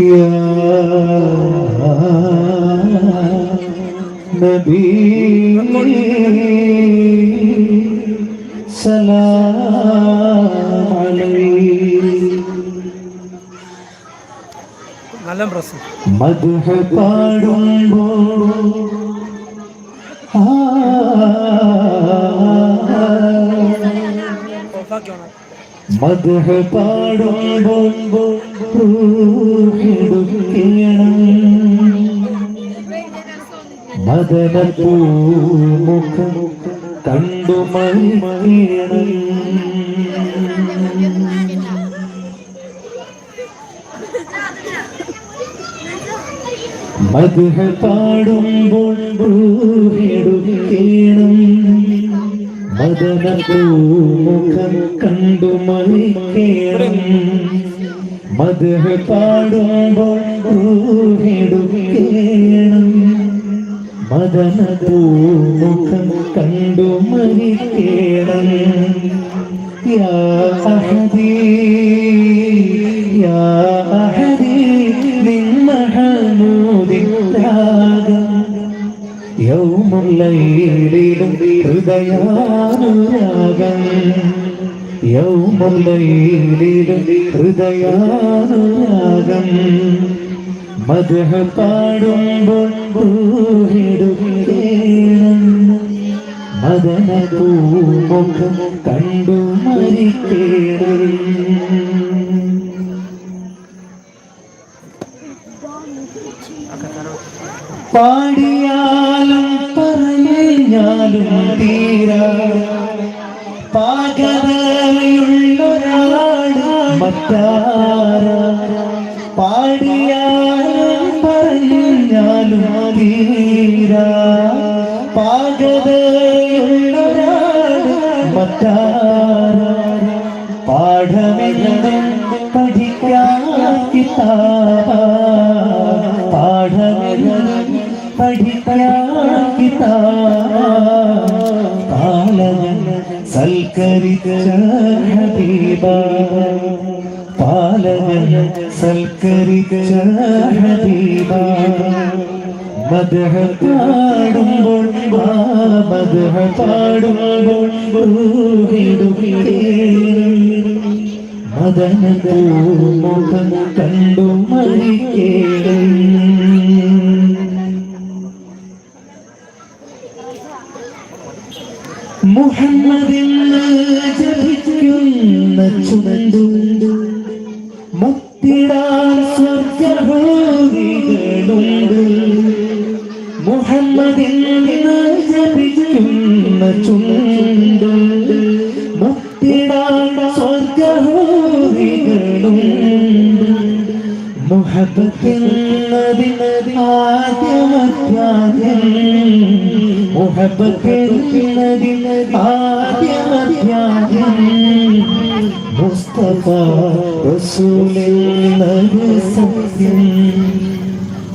يا نبي سلام عليك നല്ല പ്രശ്നം മധുഹ പാടുമ്പോൾ ആ, ഓഫാക്കി വേണം മധുഹ പാടുമ്പോൾ റൂഹിടുക്കണം മദനപ്പൂമുഖം കണ്ടു മറിയണം മധുഹ പാടുമ്പോൾ റൂഹിടുക്കണം മദനപ്പൂമുഖം കണ്ടു മറിയണം മധുഹ പാടുമ്പോൾ റൂഹിടുകേണം മദന പൂമുഖം കണ്ടു മരിക്കേണം യാ അഹദീ യാ അഹദീ നിൻ മഹമൂദിൻ രാഗം യൗമുല്ലയിലും ഹൃദയാനുരാഗം. ഹൃദയാനുരാഗം മധുഹ പാടുമ്പോൾ മദന പൂമുഖം കണ്ടു മരിക്കേണം. പാടിയാലും പറഞ്ഞാലും തീരാ. പാകതയുള്ളൊരാൾ മറ്റാര പാടിയാലും പറഞ്ഞാലും തീരാ. പാകതയുള്ളൊരാൾ മറ്റാര പാഠമെന്നും പഠിക്കാൻ കിതാബ. പാഠമെന്നും പഠിക്കാൻ കിതാബ. പാലകൻ സൽക്കരിച്ച സൽക്കരിച്ച ഹബീബ മദഹ പാടുമ്പോൾ മദഹ പാടുമ്പോൾ മദനമുഖം കണ്ടു മരിക്കേണം മുഹമ്മദിന്ന് ജപിക്കുന്ന ചുണ്ടുണ്ട് മുത്തിടാൻ സ്വർഗഭോഗികളുണ്ട് മുഹമ്മദിന് ജപിക്കുന്ന ചുണ്ടുണ്ട് മുത്തിടാൻ സ്വർഗഭോഗികളുണ്ട് മുഹബത്തിനതിന് ആദ്യമധ്യായം മുഹബത്തിനതിന് ആദ്യമധ്യായം മുസ്തഫ റസൂലിനത് സത്യം.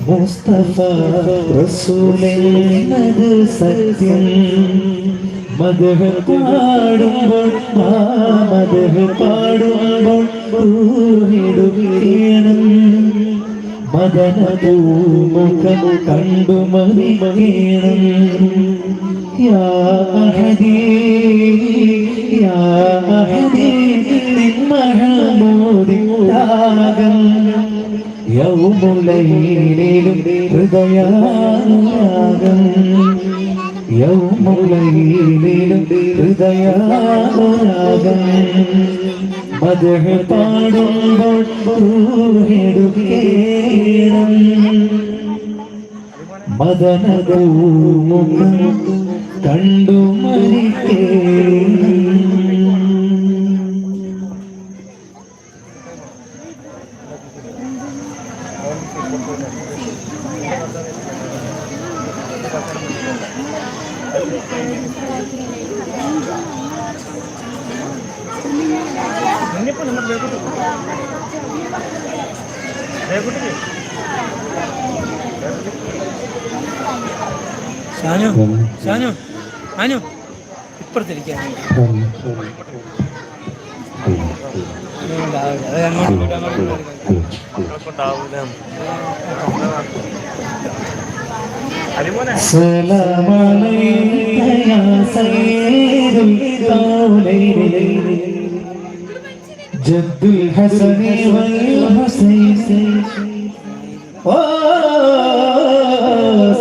മുസ്തഫ റസൂലിനത് സത്യം. മധുഹ പാടുമ്പോൾ ആ മദഹ പാടുമ്പോൾ ൂഹിടുകീണം മദനപൂമുഖം കണ്ടു മറിയണം യാ അഹദീ യാ അഹദീ യൗമുലയിലും ഹൃദയാനുരാഗം. യൗമുലയിലും ഹൃദയാനുരാഗം. മദഹ പാടുമ്പോൾ ൂഹിടുകേണം മദനഗൗമുഖം കണ്ടു മരിക്കേണം. ഇനിയിപ്പോ നമ്മുടെ ബേക്കൂട്ട് ബേക്കൂട്ടില്ലേ ഷാനു ഷാനു അനു ഇപ്പുറത്തിരിക്കാൻ അല്ലാഹ് സയ്യിദുൽ ജദ്ദുൽ വൽ ഹുസൈൻ. ഓ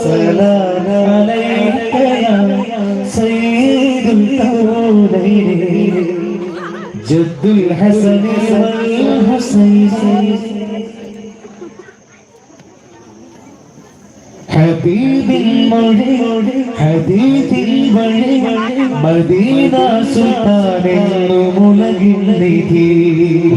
സലാന അലൈക യാ സയ്യിദുൽ ജദ്ദുൽ ഹസനി വൽ ഹുസൈൻ. ഹബീബിൻ മൊഴി ഹബീബിൻ വഴി മദീന സുൽത്താനെന്നും ഉലകിൻ നിധി.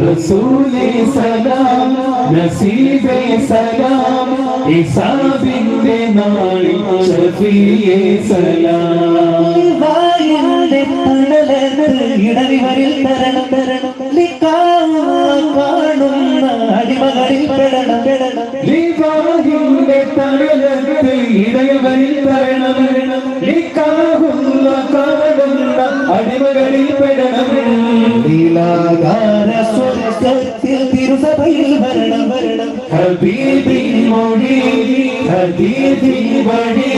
റസൂലേ സലാം നസീബേ സലാം ഇസാബിന്റെ നാളിൽ ഷഫീയേ സലാം. വായുടെ പടലത്ത് ഇടറിവരിൽ തരണം തരണം കാണുന്ന അടിമകളിൽ പെടണം. പെടണം തണലത്ത് ഇടയവരിൽ തരണം. ലിക്കാഹുന്ന കാണുന്ന അടിമകളിൽ പെടണം. ലീലാകാര സ്വർഗത്തിൽ തിരുസഭയിൽ വരണം വരണം ഹബീബിൻ മൊഴി ഹദീദിൻ വഴി.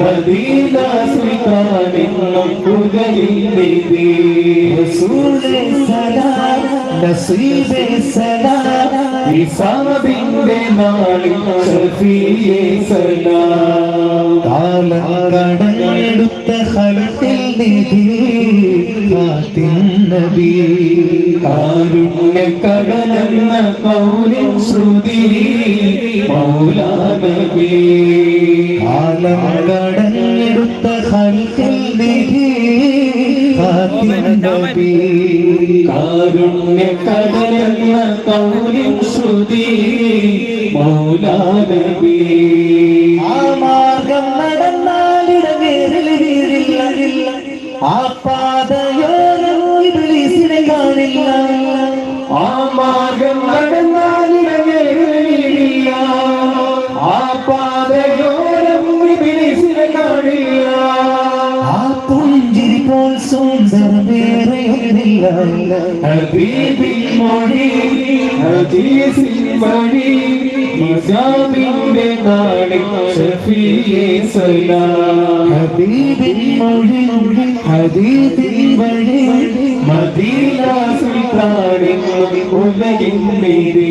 മദീന സുൽത്താനെന്നും സലാം നസീബേ സലാം ഇസാബിന്റെ നാളിൽ ഷഫീയേ സലാം. കാലം കടഞ്ഞെടുത്ത ഖൽഖിൽ നിധി ഫാത്തിൻ നബി. കാരുണ്യ കടലെന്ന കൗലിൻ ശ്രുതി മൗലാ നബി കാലം കടഞ്ഞെടുത്ത ഖൽഖിൽ ഫാത്തിൻ നബി കാരുണ്യ കടലെന്ന കൗലിൻ ശ്രുതി. മൗലാനബി ആ മാർഗം നടന്നാലിടവേറിൽ വീഴില്ല ആ ഹബീബിൻ മൊഴി ഹദീസിൻ വഴി ഇസാബിന്റെ നാളിൽ ഷഫീയേ സലാം ഹബീബിൻ മൊഴി ഹദീസിൻ വഴി മദീന സുൽത്താനിൻ ഉലകിൻ നീതി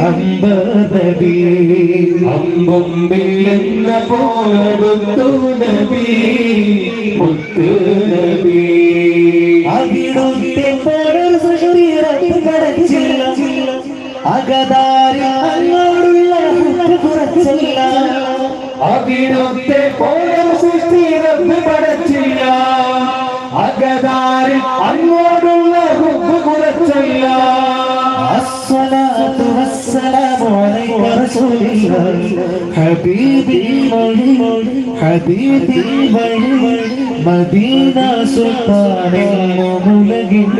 അമ്പതബി അമ്പൊമ്പിൽ എന്ന പോലെടുത്തു നബി മുത്തു നബി അവിടുത്തെ പോലൊരു സുഷീറത്തിൽ കടച്ചില്ല അകതാരി അങ്ങോടുള്ള കുറച്ചില്ല അവിടുത്തെ പോലൊരു സുഷീറത്തിൽ പടച്ചില്ല അകതാരി അങ്ങോടുള്ള കുറച്ചില്ല അസ്വല ഹബീബി മണി ഹബീബി മണി മദീന സുൽത്താനെ മുലകിൻ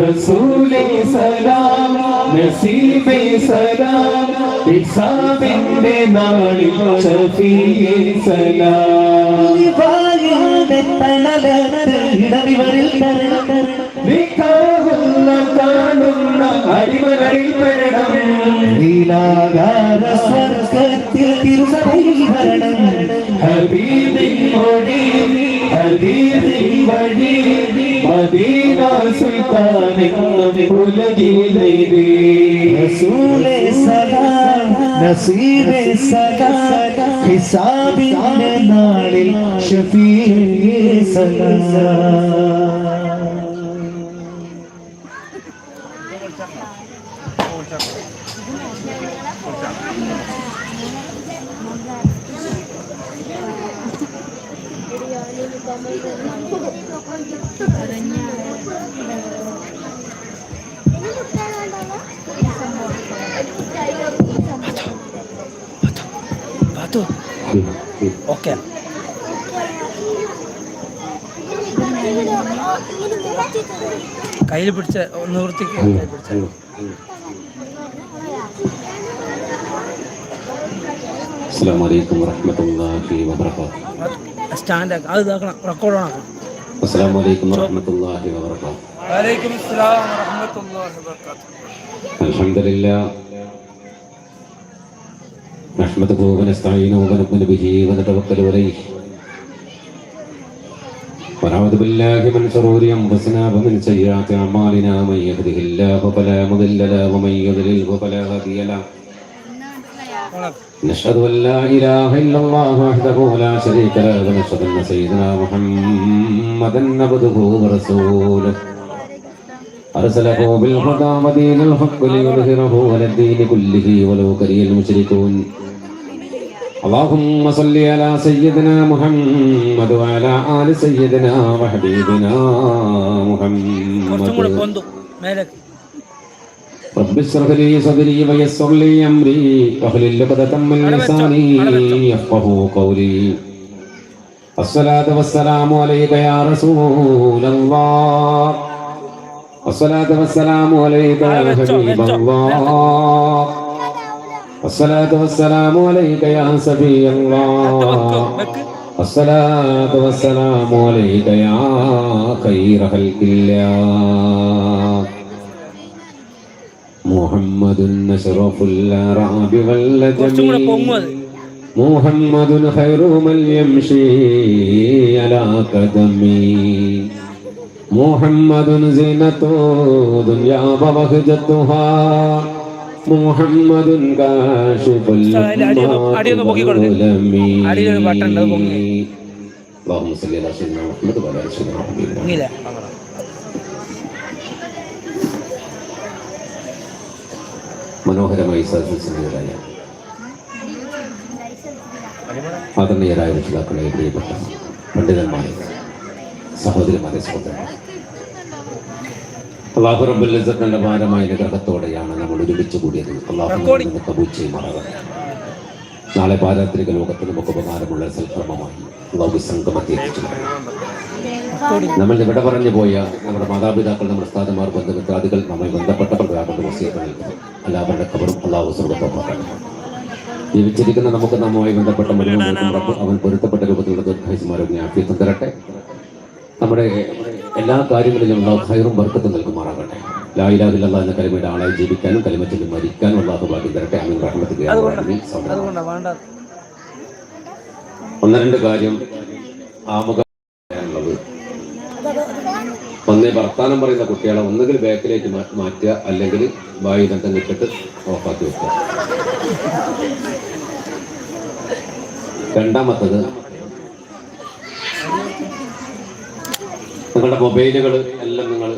റസൂലേ സലാം നസീബേ സലാം ഇസാബിന്റെ നാളിൽ ഷഫീയേ സലാം വായുടെ തണലത്ത് ഇടവിവരിൽ തരണ വികാഹുന്ന കാണുന്ന അടിമകളിൽ പെട ലീലാകാര സ്വർഗത്തിൽ തിരുസഭയിൽ വരണം ഹബീബിൻ മൊഴി ഹദീദിൻ വഴി മദീന സുൽത്താനെന്നും ഉലകിലെ റസൂലേ സലാം നസീബേ സലാം ഹിസാബിന്റെ നാളിൽ ഷഫീയേ Batu. Oke. Okay. കയ്യിൽ പിടിച്ച ഒന്ന് വൃത്തിക്ക് പിടിച്ച അസ്സാം വലൈക്കും വാഹമത്തല്ലാഹി വാബർക്കാത്തു സ്റ്റാൻഡ് ആക്കാം അത് ഇതാക്കണം റെക്കോർഡ് ആക്കണം السلام عليكم ورحمة الله وبركاته വലൈക്കും അസ്സലാം വറഹ്മത്തുള്ളാഹി വബറകാതുഹു الحمد لله نحمده ونستعينه ونؤمن به ونتوكل عليه ونعوذ بالله من شرور انفسنا ومن سيئات اعمالنا من يهده الله فلا مضل له ومن يضلله فلا هادي له نشهد أن لا إله إلا الله وحده لا شريك له ونشهد أن سيدنا محمدا عبده ورسوله أرسله بالهدى ودين الحق ليظهره على الدين كله ولو كره المشركون اللهم صل على سيدنا محمد وعلى آل سيدنا وحبيبنا محمد رب اشرح لي صدري ويسر لي امري واحلل عقدة من لساني يفقهوا قولي الصلاة والسلام عليك يا رسول الله الصلاة والسلام عليك يا حبيب الله الصلاة والسلام عليك يا سبي الله الصلاة والسلام عليك يا خير خلق الله محمد أشرف الأرعاب والجميل محمد خير من يمشي على قدمي محمد زينة دنيا وبهجتها محمد كاشف اللهم صل على سيدنا محمد وعلى آله وصحبه وسلم മനോഹരമായി സദസ്സിന്റെതായ ആദരണീയരായ രക്ഷിതാക്കളെ പ്രിയപ്പെട്ട പണ്ഡിതന്മാരെ സഹോദരന്മാരെ അള്ളാഹു റബ്ബുൽ ഭാരമായ നിഗ്രഹത്തോടെയാണ് നമ്മൾ ഒരുമിച്ച് കൂടിയത്. അള്ളാഹു കബൂച്ചയും ചെയ്യുമാറാകട്ടെ. നാളെ പാരാത്രിക ലോകത്ത് നമുക്ക് ഉപകാരമുള്ള സൽക്രമമായി അള്ളാഹു സംഗമത്തെ എത്തിച്ചു നമ്മൾ ഇവിടെ പറഞ്ഞു പോയ നമ്മുടെ മാതാപിതാക്കൾ നമ്മുടെ സ്ഥാനമാർ ബന്ധുമിത്രാദികൾ നമ്മെ ബന്ധപ്പെട്ട കൊണ്ട് വസിയത്ത് നൽകുന്നു. കബറും ജീവിച്ചിരിക്കുന്ന നമുക്ക് നമ്മുമായി ബന്ധപ്പെട്ട മുഴുവൻ അവൻ പൊരുത്തപ്പെട്ട രൂപത്തിലുള്ള ദീർഘായുസ്മാരോഗ്യ ആഫിയത്തും തരട്ടെ. നമ്മുടെ എല്ലാ കാര്യങ്ങളിലും ഹൈറും വർക്കത്തും നൽകുമാറാകട്ടെ. ലായിലാഹില്ല എന്ന കലിമയുടെ ആളായി ജീവിക്കാനും കലിമത്തിൽ മരിക്കാനും അള്ളാഹു ഭാഗ്യം തരട്ടെ. അമീൻ റഹ്മത്ത് ഒന്ന് രണ്ട് കാര്യം ആമുഖം ഒന്നേ വർത്താനം പറയുന്ന കുട്ടികളെ ഒന്നുകിൽ ബാക്കിലേക്ക് മാറ്റുക അല്ലെങ്കിൽ വായു ബന്ധം കിട്ടിട്ട് ഓഫാക്കി വെക്കുക. രണ്ടാമത്തത് നിങ്ങളുടെ മൊബൈലുകൾ എല്ലാം നിങ്ങൾ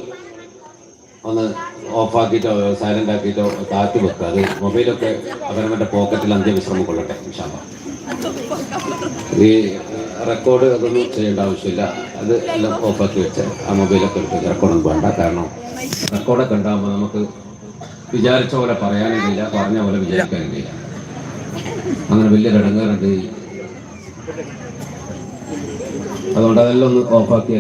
ഒന്ന് ഓഫാക്കിയിട്ടോ സൈലന്റ് ആക്കിയിട്ടോ താത്തി വെക്കുക. അത് മൊബൈലൊക്കെ അവരവരുടെ പോക്കറ്റിൽ അന്ത്യവിശ്രമം കൊള്ളട്ടെ ഷാമ ഈ റെക്കോർഡ് അതൊന്നും ചെയ്യേണ്ട ആവശ്യമില്ല. അത് എല്ലാം ഓഫാക്കി വെച്ച് ആ മൊബൈലൊക്കെ എടുത്ത് റെക്കോർഡൊന്നും വേണ്ട. കാരണം റെക്കോർഡൊക്കെ ഉണ്ടാകുമ്പോൾ നമുക്ക് വിചാരിച്ച പോലെ പറയാനും കഴിയില്ല പറഞ്ഞ പോലെ വിചാരിക്കാനും കഴിയില്ല അങ്ങനെ വലിയ ഘടകങ്ങളുണ്ട് അതുകൊണ്ട് അതെല്ലാം ഒന്ന് ഓഫാക്കി